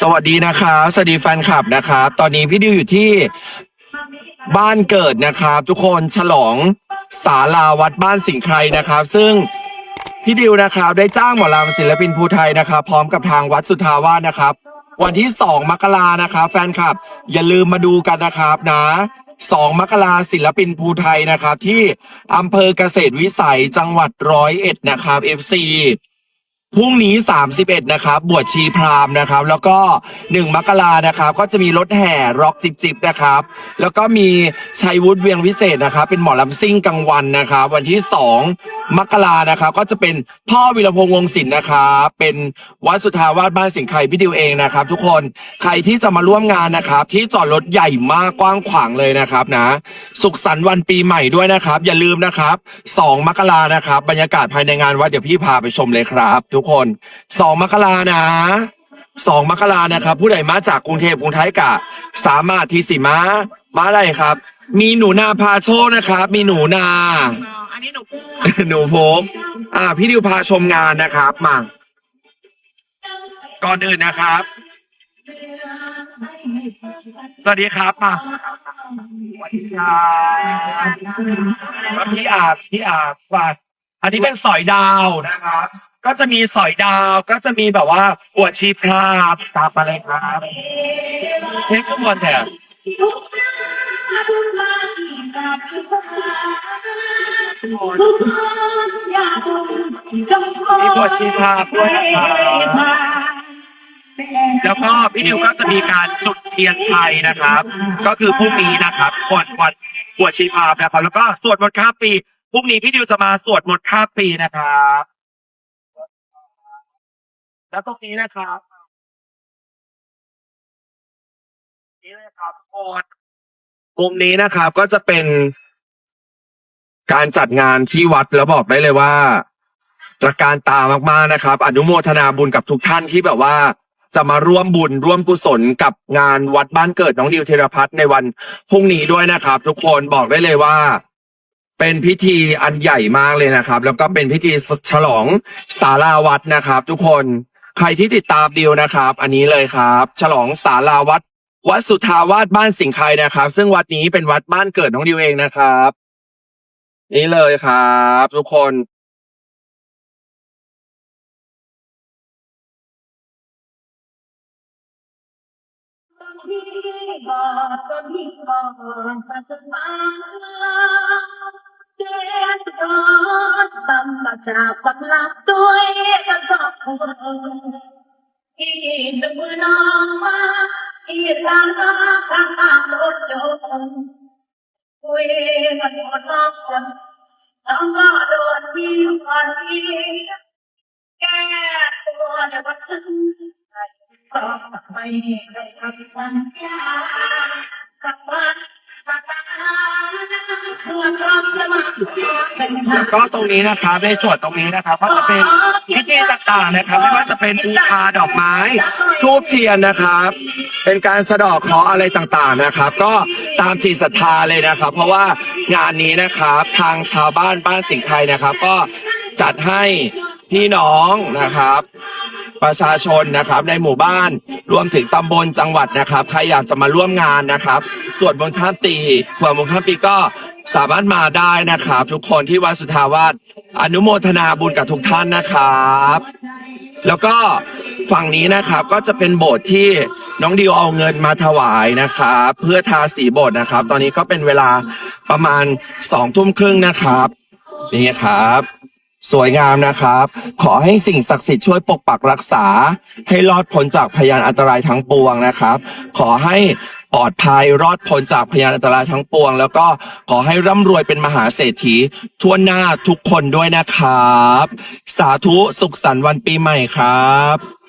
สวัสดีนะครับสวัสดีแฟนคลับนะครับ ตอนนี้พี่ดิวอยู่ที่บ้านเกิดนะครับ ทุกคนฉลองศาลาวัดบ้านสิงห์ไครนะครับ ซึ่งพี่ดิวนะครับได้จ้างหมอลำศิลปินภูไทยนะครับ พร้อมกับทางวัดสุทธาวาสนะครับ วันที่ 2 มกรานะครับ แฟนคลับอย่าลืมมาดูกันนะครับนะ2มกราศิลปินภูไทยนะครับ ที่อำเภอเกษตรวิสัยจังหวัดร้อยเอ็ดนะครับ FC พรุ่งนี้ 31 นะครับ บวชชีพราหมณ์นะครับ แล้วก็ 1 มกรานะครับ ก็จะมีรถแห่ร็อกจิบจิบนะครับ แล้วก็มีชัยวุฒิเวียงวิเศษนะครับ เป็นหมอลำซิ่งกลางวันนะครับ วันที่ 2 มกรานะครับ ก็จะเป็นพ่อวิรพงษ์วงศิลป์นะครับเป็นวัดสุทธาวาสบ้านสิงห์ไคพี่ดิวเองนะครับ ทุกคนใครที่จะมาร่วมงานนะครับ ที่จอดรถใหญ่มากกว้างขวางเลยนะครับนะ สุขสันต์วันปีใหม่ด้วยนะครับ อย่าลืมนะครับ 2 มกรานะครับ บรรยากาศภายในงานวัดเดี๋ยวพี่พาไปชมเลยครับทุกคน2มกรานะ2มกรานะครับ ผู้ใดมาจากกรุงเทพกรุงไทยกะ สามารถทีสิมามาได้ครับ มีหนูนาพาโชคนะครับ มีหนูนา อันนี้หนูพูดหนูพบอ่า พี่ดิวพาชมงานนะครับมาก่อนอื่นนะครับ สวัสดีครับมาสวัสดีครับแล้วพี่อาบพี่อาบว่าอันนี้เป็นสอยดาวนะครับ ก็จะมีสอยดาวก็จะมีแบบว่าอวดชีพราบตามมาเลยครับเพลงขบวนแถบมีบวชชีพราบด้วยนะครับแล้วก็พี่ดิวก็จะมีการจุดเทียนชัยนะครับ ก็คือพรุ่งนี้นะครับก่อนวันบวชชีพราบนะครับแล้วก็สวดมนต์ข้ามปีพรุ่งนี้พี่ดิวจะมาสวดมนต์ข้ามปีนะครับ แล้วตรงนี้นะครับนี่เลยครับทุกคนกลุ่มนี้นะครับก็จะเป็นการจัดงานที่วัดแล้วบอกได้เลยว่าตระการตามากๆนะครับ อนุโมทนาบุญกับทุกท่านที่แบบว่า จะมาร่วมบุญร่วมกุศลกับงานวัดบ้านเกิดน้องดิวธีรพัฒน์ในวันพรุ่งนี้ด้วยนะครับ ทุกคนบอกได้เลยว่า เป็นพิธีอันใหญ่มากเลยนะครับ แล้วก็เป็นพิธีฉลองศาลาวัดนะครับ ทุกคน ใครที่ติดตามดิวนะครับ อันนี้เลยครับ ฉลองศาลาวัด วัดสุทธาวาสบ้านสิงห์ไคนะครับ ซึ่งวัดนี้เป็นวัดบ้านเกิดน้องดิวเองนะครับ นี่เลยครับ ทุกคนจากปักหลักด้วย คนที่จะมือน้องมาที่สร้างม ก็ตรงนี้นะครับในส่วนตรงนี้นะครับ ก็จะเป็นพิธีต่างๆนะครับ ไม่ว่าจะเป็นบูชาดอกไม้ทูบเทียนนะครับ เป็นการสะดอกเคราะห์อะไรต่างๆนะครับ ก็ตามจิตศรัทธาเลยนะครับ เพราะว่างานนี้นะครับทางชาวบ้านบ้านสิงห์ไครนะครับ ก็จัดให้พี่น้องนะครับประชาชนนะครับในหมู่บ้านรวมถึงตำบลจังหวัดนะครับ ใครอยากจะมาร่วมงานนะครับสวดมนต์ข้ามปีสวดมนต์ข้ามปีก็ สามารถมาได้นะครับ ทุกคนที่วัดสุทธาวาสอนุโมทนาบุญกับทุกท่านนะครับ แล้วก็ฝั่งนี้นะครับก็จะเป็นโบสถ์ที่น้องดิวเอาเงินมาถวายนะครับเพื่อทาสีโบสถ์นะครับ ตอนนี้ก็เป็นเวลาประมาณสองทุ่มครึ่งนะครับนี่ครับ สวยงามนะครับ ขอให้สิ่งศักดิ์สิทธิ์ช่วยปกปักรักษา ให้รอดพ้นจากพยานอันตรายทั้งปวงนะครับ ขอให้ ปลอดภัยรอดพ้นจากพยานอันตรายทั้งปวง แล้วก็ขอให้ร่ำรวยเป็นมหาเศรษฐีทั่วหน้าทุกคนด้วยนะครับ สาธุสุขสันต์วันปีใหม่ครับ